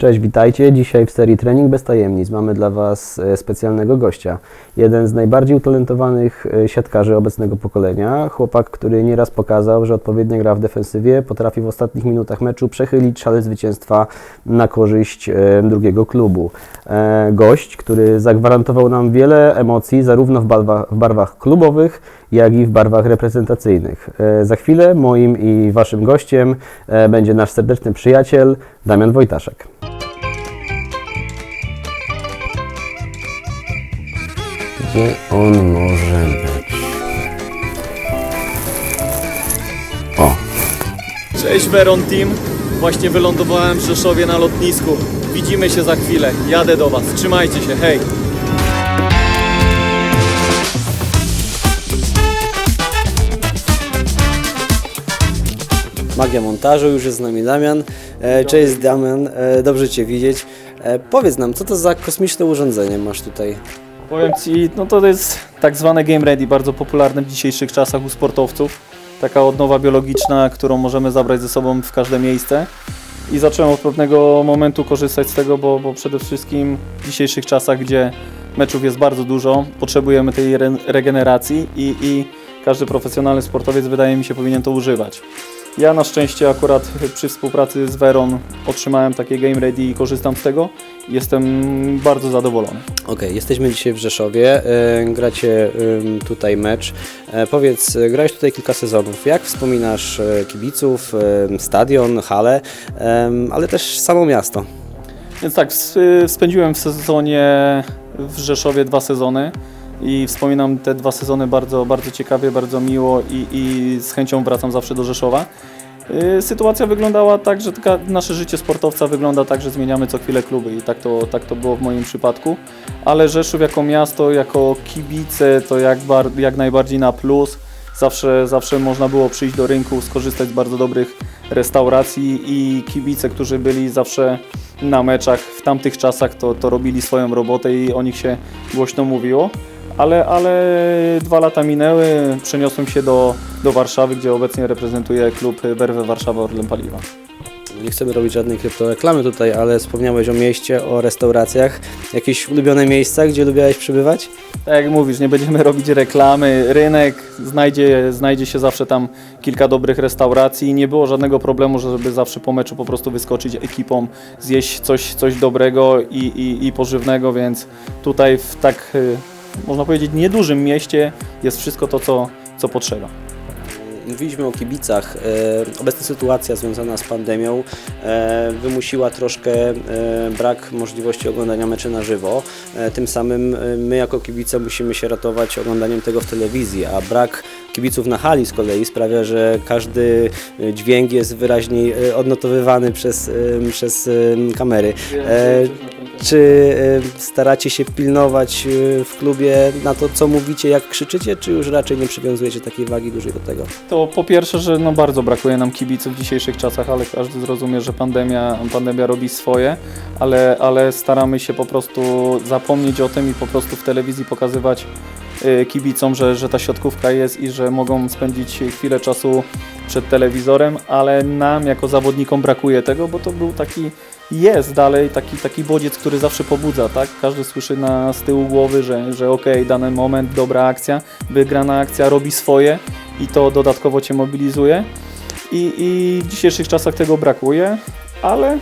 Cześć, witajcie. Dzisiaj w serii Trening bez tajemnic mamy dla Was e, specjalnego gościa. Jeden z najbardziej utalentowanych e, siatkarzy obecnego pokolenia. Chłopak, który nieraz pokazał, że odpowiednia gra w defensywie potrafi w ostatnich minutach meczu przechylić szale zwycięstwa na korzyść e, drugiego klubu. Gość, który zagwarantował nam wiele emocji zarówno w barwach, w barwach klubowych, jak i w barwach reprezentacyjnych. E, Za chwilę moim i Waszym gościem e, będzie nasz serdeczny przyjaciel Damian Wojtaszek. Gdzie on może być? O, Cześć Veron Team, właśnie wylądowałem w Rzeszowie na lotnisku. Widzimy się za chwilę, jadę do Was, trzymajcie się, hej! Magia montażu, już jest z nami Damian. E, Cześć Damian, e, dobrze Cię widzieć. E, Powiedz nam, co to za kosmiczne urządzenie masz tutaj? Powiem Ci, no to jest tak zwane Game Ready, bardzo popularne w dzisiejszych czasach u sportowców. Taka odnowa biologiczna, którą możemy zabrać ze sobą w każde miejsce. I zacząłem od pewnego momentu korzystać z tego, bo, bo przede wszystkim w dzisiejszych czasach, gdzie meczów jest bardzo dużo, potrzebujemy tej re regeneracji i, i każdy profesjonalny sportowiec wydaje mi się powinien to używać. Ja na szczęście akurat przy współpracy z Veron otrzymałem takie Game Ready i korzystam z tego. Jestem bardzo zadowolony. Okej, jesteśmy dzisiaj w Rzeszowie, e, gracie tutaj mecz. E, Powiedz, grałeś tutaj kilka sezonów. Jak wspominasz e, kibiców, stadion, halę, ale też samo miasto? Więc tak, spędziłem w sezonie w Rzeszowie dwa sezony i wspominam te dwa sezony bardzo, bardzo ciekawie, bardzo miło i, i z chęcią wracam zawsze do Rzeszowa. Y, Sytuacja wyglądała tak, że taka, nasze życie sportowca wygląda tak, że zmieniamy co chwilę kluby i tak to, tak to było w moim przypadku. Ale Rzeszów jako miasto, jako kibice to jak, bar, jak najbardziej na plus. Zawsze, zawsze można było przyjść do rynku, skorzystać z bardzo dobrych restauracji i kibice, którzy byli zawsze na meczach w tamtych czasach, to, to robili swoją robotę i o nich się głośno mówiło. Ale, ale dwa lata minęły, przeniosłem się do, do Warszawy, gdzie obecnie reprezentuję klub Berwę Warszawa Orlen Paliwa. Nie chcemy robić żadnej kryptoreklamy tutaj, ale wspomniałeś o mieście, o restauracjach. Jakieś ulubione miejsca, gdzie lubiałeś przybywać? Tak jak mówisz, nie będziemy robić reklamy. Rynek znajdzie, znajdzie się zawsze tam kilka dobrych restauracji. Nie było żadnego problemu, żeby zawsze po meczu po prostu wyskoczyć ekipą, zjeść coś, coś dobrego i, i, i pożywnego, więc tutaj w tak, y, można powiedzieć, niedużym mieście jest wszystko to, co, co potrzeba. Mówiliśmy o kibicach. E, Obecna sytuacja związana z pandemią e, wymusiła troszkę e, brak możliwości oglądania meczy na żywo. Tym samym my jako kibice musimy się ratować oglądaniem tego w telewizji, a brak kibiców na hali z kolei sprawia, że każdy e, dźwięk jest wyraźniej e, odnotowywany przez, e, przez kamery. Czy staracie się pilnować w klubie na to, co mówicie, jak krzyczycie, czy już raczej nie przywiązujecie takiej wagi dużej do tego? To po pierwsze, że no bardzo brakuje nam kibiców w dzisiejszych czasach, ale każdy zrozumie, że pandemia, pandemia robi swoje, ale, ale staramy się po prostu zapomnieć o tym i po prostu w telewizji pokazywać kibicom, że, że ta siatkówka jest i że mogą spędzić chwilę czasu przed telewizorem, ale nam jako zawodnikom brakuje tego, bo to był taki, jest dalej taki, taki bodziec, który zawsze pobudza, tak? Każdy słyszy na, z tyłu głowy, że, że okej, dany moment, dobra akcja, wygrana akcja robi swoje i to dodatkowo Cię mobilizuje. I, i w dzisiejszych czasach tego brakuje, ale,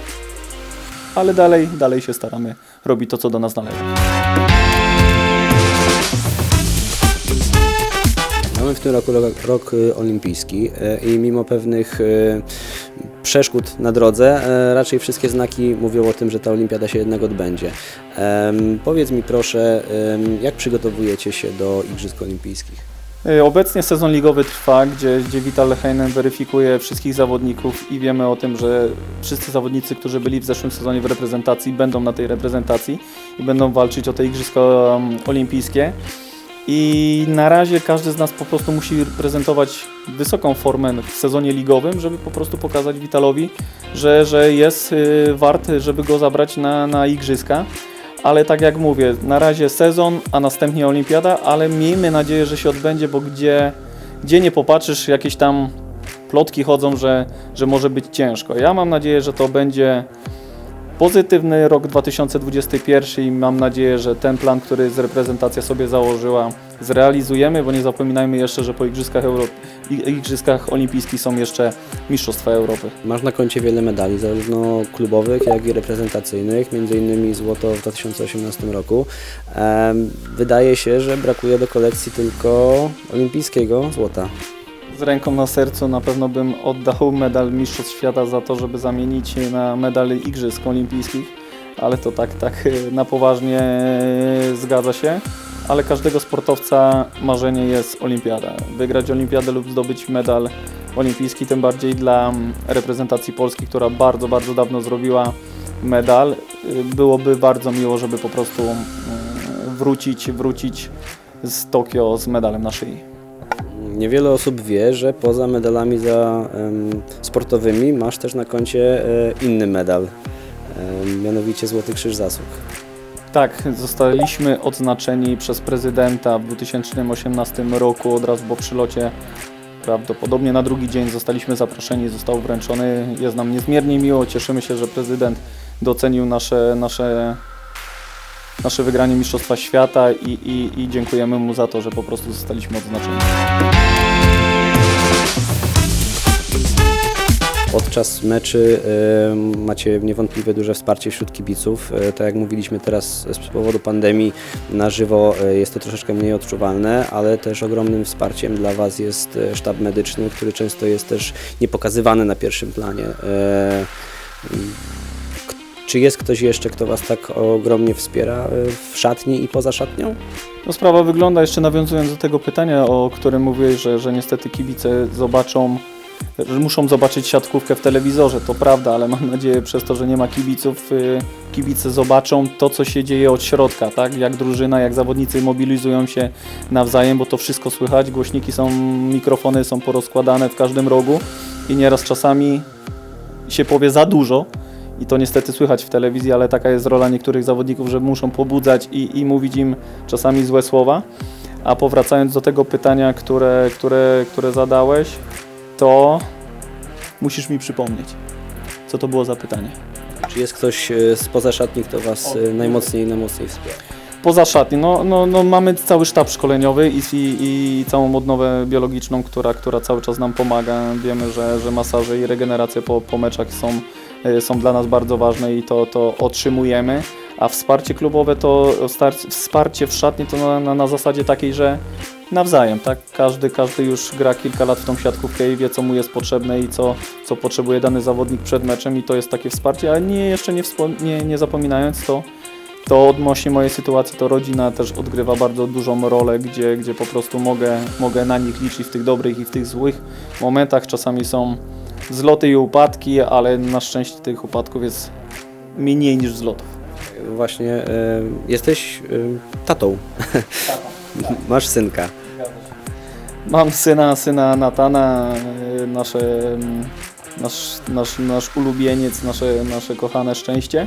ale dalej, dalej się staramy robić to, co do nas należy. W tym roku rok, y, olimpijski y, i mimo pewnych y, przeszkód na drodze, raczej wszystkie znaki mówią o tym, że ta olimpiada się jednak odbędzie. Powiedz mi proszę, jak przygotowujecie się do Igrzysk Olimpijskich? Y, Obecnie sezon ligowy trwa, gdzie, gdzie Vital Heinen weryfikuje wszystkich zawodników i wiemy o tym, że wszyscy zawodnicy, którzy byli w zeszłym sezonie w reprezentacji, będą na tej reprezentacji i będą walczyć o te Igrzyska Olimpijskie. I na razie każdy z nas po prostu musi prezentować wysoką formę w sezonie ligowym, żeby po prostu pokazać Vitalowi, że, że jest y, wart, żeby go zabrać na, na Igrzyska. Ale tak jak mówię, na razie sezon, a następnie olimpiada, ale miejmy nadzieję, że się odbędzie, bo gdzie, gdzie nie popatrzysz, jakieś tam plotki chodzą, że, że może być ciężko. Ja mam nadzieję, że to będzie pozytywny rok 2021 i mam nadzieję, że ten plan, który z reprezentacja sobie założyła, zrealizujemy, bo nie zapominajmy jeszcze, że po Igrzyskach, Euro... Igrzyskach Olimpijskich są jeszcze Mistrzostwa Europy. Masz na koncie wiele medali, zarówno klubowych, jak i reprezentacyjnych, między innymi złoto w 2018 roku. Wydaje się, że brakuje do kolekcji tylko olimpijskiego złota. Z ręką na sercu na pewno bym oddał medal Mistrzostw Świata za to, żeby zamienić na medal Igrzysk Olimpijskich, ale to tak, tak na poważnie zgadza się. Ale każdego sportowca marzenie jest olimpiada. Wygrać olimpiadę lub zdobyć medal olimpijski, tym bardziej dla reprezentacji Polski, która bardzo, bardzo dawno zrobiła medal. Byłoby bardzo miło, żeby po prostu mm, wrócić, wrócić z Tokio z medalem na szyi. Niewiele osób wie, że poza medalami za, sportowymi masz też na koncie e, inny medal, mianowicie Złoty Krzyż Zasług. Tak, zostaliśmy odznaczeni przez prezydenta w 2018 roku od razu po przylocie. Prawdopodobnie na drugi dzień zostaliśmy zaproszeni, został wręczony. Jest nam niezmiernie miło, cieszymy się, że prezydent docenił nasze, nasze, nasze wygranie Mistrzostwa Świata i, i, i dziękujemy mu za to, że po prostu zostaliśmy odznaczeni. Podczas meczy macie niewątpliwie duże wsparcie wśród kibiców. E, tak jak mówiliśmy teraz z powodu pandemii na żywo e, jest to troszeczkę mniej odczuwalne, ale też ogromnym wsparciem dla Was jest e, sztab medyczny, który często jest też niepokazywany na pierwszym planie. Czy jest ktoś jeszcze, kto Was tak ogromnie wspiera w szatni i poza szatnią? No sprawa wygląda, jeszcze nawiązując do tego pytania, o którym mówiłeś, że, że niestety kibice zobaczą, muszą zobaczyć siatkówkę w telewizorze, to prawda, ale mam nadzieję przez to, że nie ma kibiców, y, kibice zobaczą to, co się dzieje od środka, tak? Jak drużyna, jak zawodnicy mobilizują się nawzajem, bo to wszystko słychać, głośniki są, mikrofony są porozkładane w każdym rogu i nieraz czasami się powie za dużo i to niestety słychać w telewizji, ale taka jest rola niektórych zawodników, że muszą pobudzać i, i mówić im czasami złe słowa. A powracając do tego pytania, które, które, które zadałeś, to musisz mi przypomnieć, co to było za pytanie. Czy jest ktoś e, spoza szatni, kto Was e, najmocniej, najmocniej wspiera? Poza szatni, no, no, no mamy cały sztab szkoleniowy i, i, i całą odnowę biologiczną, która, która cały czas nam pomaga. Wiemy, że, że masaże i regeneracja po, po meczach są, e, są dla nas bardzo ważne i to, to otrzymujemy. A wsparcie klubowe to wsparcie w szatni to na, na, na zasadzie takiej, że nawzajem, tak? Każdy, każdy już gra kilka lat w tą siatkówkę i wie, co mu jest potrzebne i co, co potrzebuje dany zawodnik przed meczem i to jest takie wsparcie, ale nie, jeszcze nie, nie, nie zapominając to, to odnośnie mojej sytuacji, to rodzina też odgrywa bardzo dużą rolę, gdzie, gdzie po prostu mogę, mogę na nich liczyć w tych dobrych i w tych złych momentach. Czasami są wzloty i upadki, ale na szczęście tych upadków jest mniej niż wzlotów. Właśnie e, jesteś e, tatą, masz synka. Mam syna, syna Natana, y, nasze, mm, nasz, nasz, nasz ulubieniec, nasze, nasze kochane szczęście.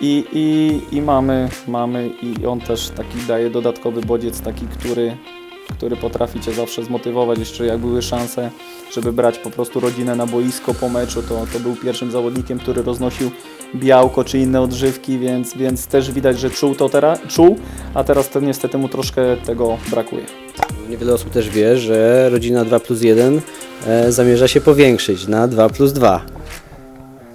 I, i, I mamy, mamy i on też taki daje dodatkowy bodziec, taki, który, który potrafi Cię zawsze zmotywować. Jeszcze jak były szanse, żeby brać po prostu rodzinę na boisko po meczu, to, to był pierwszym zawodnikiem, który roznosił białko czy inne odżywki, więc, więc też widać, że czuł to teraz, czuł, a teraz to niestety mu troszkę tego brakuje. Niewiele osób też wie, że rodzina 2 plus 1 e, zamierza się powiększyć na 2 plus 2.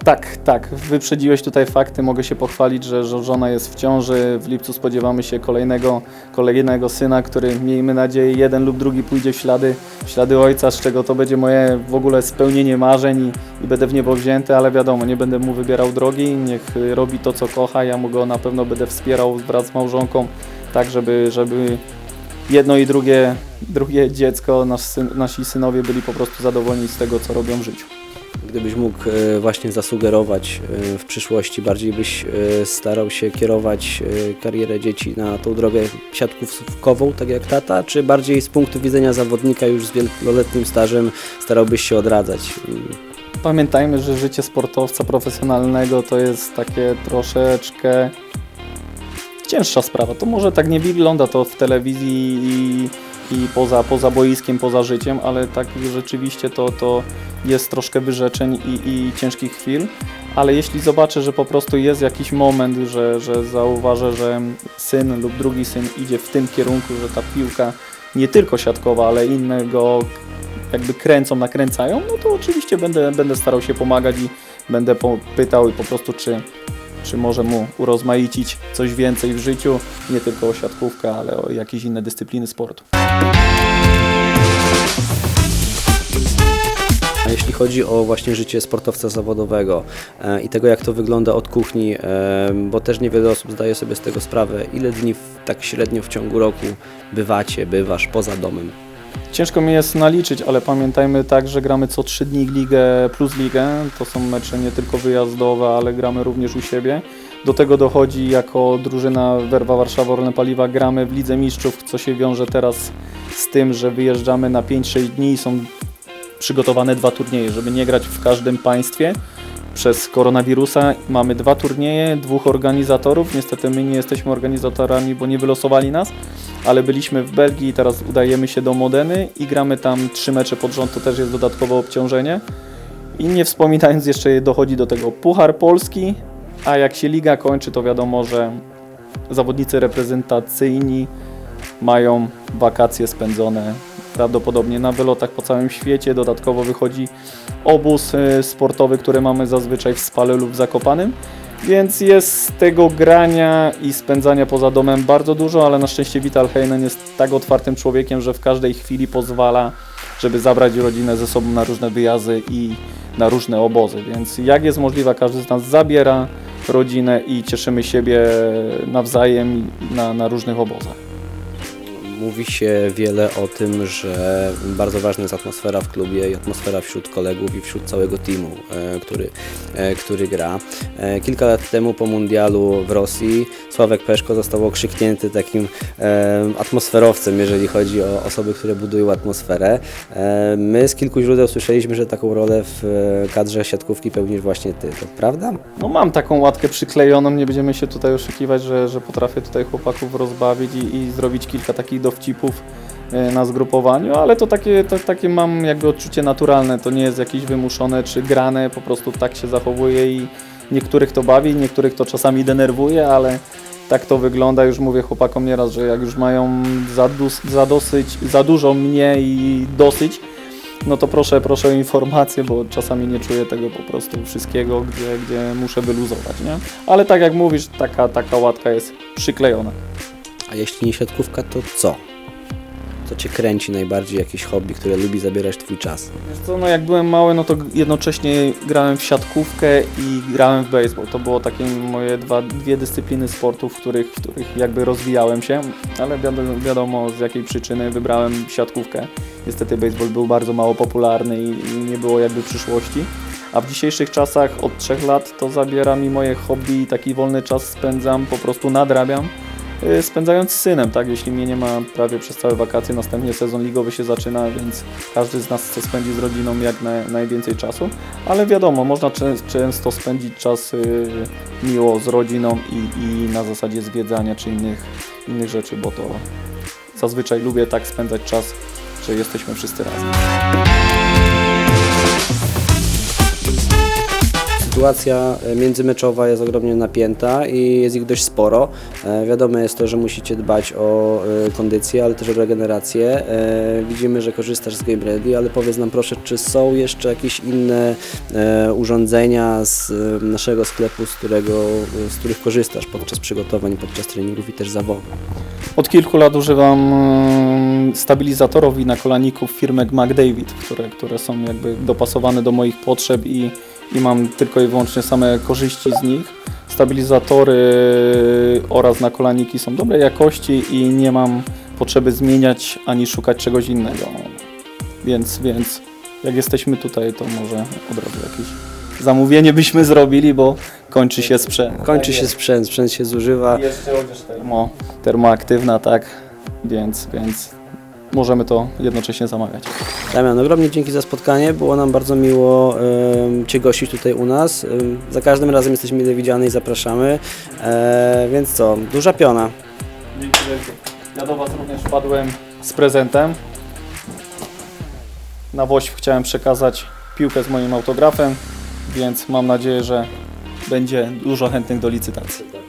Tak, tak. Wyprzedziłeś tutaj fakty. Mogę się pochwalić, że, żona jest w ciąży. W lipcu spodziewamy się kolejnego, kolejnego syna, który miejmy nadzieję jeden lub drugi pójdzie w ślady, w ślady ojca, z czego to będzie moje w ogóle spełnienie marzeń i, i będę w niebo wzięty, ale wiadomo, nie będę mu wybierał drogi. Niech y, robi to, co kocha. Ja mu go na pewno będę wspierał wraz z małżonką, tak żeby, żeby jedno i drugie, drugie dziecko, nasz syn, nasi synowie byli po prostu zadowoleni z tego, co robią w życiu. Gdybyś mógł e, właśnie zasugerować e, w przyszłości, bardziej byś e, starał się kierować karierę dzieci na tą drogę siatkówkową, tak jak tata, czy bardziej z punktu widzenia zawodnika już z wieloletnim stażem starałbyś się odradzać? Pamiętajmy, że życie sportowca profesjonalnego to jest takie troszeczkę cięższa sprawa. To może tak nie wygląda to w telewizji i, i poza, poza boiskiem, poza życiem, ale tak rzeczywiście to, to jest troszkę wyrzeczeń i, i ciężkich chwil. ale jeśli zobaczę, że po prostu jest jakiś moment, że, że zauważę, że syn lub drugi syn idzie w tym kierunku, że ta piłka nie tylko siatkowa, ale inne go jakby kręcą, nakręcają, no to oczywiście będę, będę starał się pomagać i będę pytał i po prostu czy, czy może mu urozmaicić coś więcej w życiu, nie tylko o siatkówkę, ale o jakieś inne dyscypliny sportu. A jeśli chodzi o właśnie życie sportowca zawodowego e, i tego, jak to wygląda od kuchni, e, bo też niewiele osób zdaje sobie z tego sprawę, ile dni w, tak średnio w ciągu roku bywacie, bywasz poza domem? Ciężko mi jest naliczyć, ale pamiętajmy tak, że gramy co 3 dni ligę plus ligę. To są mecze nie tylko wyjazdowe, ale gramy również u siebie. Do tego dochodzi jako drużyna Werwa Warszawa Orlen Paliwa gramy w Lidze Mistrzów, co się wiąże teraz z tym, że wyjeżdżamy na 5-6 dni i są przygotowane dwa turnieje, żeby nie grać w każdym państwie. Przez koronawirusa mamy dwa turnieje, dwóch organizatorów. Niestety my nie jesteśmy organizatorami, bo nie wylosowali nas, ale byliśmy w Belgii teraz udajemy się do Modeny i gramy tam trzy mecze pod rząd, to też jest dodatkowe obciążenie. I nie wspominając jeszcze dochodzi do tego Puchar Polski, a jak się liga kończy, to wiadomo, że zawodnicy reprezentacyjni mają wakacje spędzone prawdopodobnie na wylotach po całym świecie. Dodatkowo wychodzi obóz e, sportowy, który mamy zazwyczaj w Spale lub w Zakopanym. Więc jest tego grania i spędzania poza domem bardzo dużo, ale na szczęście Vital Heinen jest tak otwartym człowiekiem, że w każdej chwili pozwala, żeby zabrać rodzinę ze sobą na różne wyjazdy i na różne obozy. Więc jak jest możliwe, każdy z nas zabiera rodzinę i cieszymy siebie nawzajem na, na różnych obozach. Mówi się wiele o tym, że bardzo ważna jest atmosfera w klubie i atmosfera wśród kolegów i wśród całego teamu, e, który, e, który gra. E, Kilka lat temu po mundialu w Rosji Sławek Peszko został okrzyknięty takim atmosferowcem, jeżeli chodzi o osoby, które budują atmosferę. My z kilku źródeł słyszeliśmy, że taką rolę w kadrze siatkówki pełnisz właśnie Ty. To prawda? No mam taką łatkę przyklejoną, nie będziemy się tutaj oszukiwać, że, że potrafię tutaj chłopaków rozbawić i, i zrobić kilka takich dowcipów e, na zgrupowaniu, ale to takie, to, takie mam jakby odczucie naturalne, to nie jest jakieś wymuszone czy grane, po prostu tak się zachowuję i niektórych to bawi, niektórych to czasami denerwuje, ale tak to wygląda, już mówię chłopakom nieraz, że jak już mają za, za dosyć, za dużo mnie i dosyć, no to proszę, proszę o informację, bo czasami nie czuję tego po prostu wszystkiego, gdzie, gdzie muszę wyluzować, nie? Ale tak jak mówisz, taka, taka łatka jest przyklejona. A jeśli nie siatkówka, to co? Co Cię kręci najbardziej, jakieś hobby, które lubi zabierać Twój czas? Wiesz co, no jak byłem mały, no to jednocześnie grałem w siatkówkę i grałem w baseball. To było takie moje dwa, dwie dyscypliny sportu, w których, w których jakby rozwijałem się, ale wiadomo, wiadomo z jakiej przyczyny wybrałem siatkówkę. Niestety baseball był bardzo mało popularny i, i nie było jakby przyszłości. A w dzisiejszych czasach od trzech lat to zabiera mi moje hobby i taki wolny czas spędzam, po prostu nadrabiam spędzając z synem, tak? Jeśli mnie nie ma prawie przez całe wakacje, następnie sezon ligowy się zaczyna, więc każdy z nas chce spędzić z rodziną jak na, najwięcej czasu, ale wiadomo, można czę, często spędzić czas y, miło z rodziną i, i na zasadzie zwiedzania czy innych, innych rzeczy, bo to zazwyczaj lubię tak spędzać czas, że jesteśmy wszyscy razem. Sytuacja e, międzymeczowa jest ogromnie napięta i jest ich dość sporo. E, Wiadome jest to, że musicie dbać o e, kondycję, ale też o regenerację. Widzimy, że korzystasz z Game Ready, ale powiedz nam proszę, czy są jeszcze jakieś inne urządzenia z naszego sklepu, z, którego, z których korzystasz podczas przygotowań, podczas treningów i też zawodów? Od kilku lat używam mm, stabilizatorów i nakolaników firmy McDavid, które, które są jakby dopasowane do moich potrzeb i, i mam tylko i wyłącznie same korzyści z nich. Stabilizatory oraz nakolaniki są dobrej jakości i nie mam potrzeby zmieniać ani szukać czegoś innego. Więc, więc jak jesteśmy tutaj, to może od razu jakieś zamówienie byśmy zrobili, bo kończy się sprzęt. Kończy się sprzęt, sprzęt się zużywa. Jeszcze chociaż termo, termoaktywna, tak, więc, więc możemy to jednocześnie zamawiać. Damian, ogromnie dzięki za spotkanie. Było nam bardzo miło em, Cię gościć tutaj u nas. Em, za każdym razem jesteśmy mile widziani i zapraszamy. E, więc co, duża piona. Dzięki wielkie. Ja do Was również wpadłem z prezentem. Na Wośp chciałem przekazać piłkę z moim autografem, więc mam nadzieję, że będzie dużo chętnych do licytacji.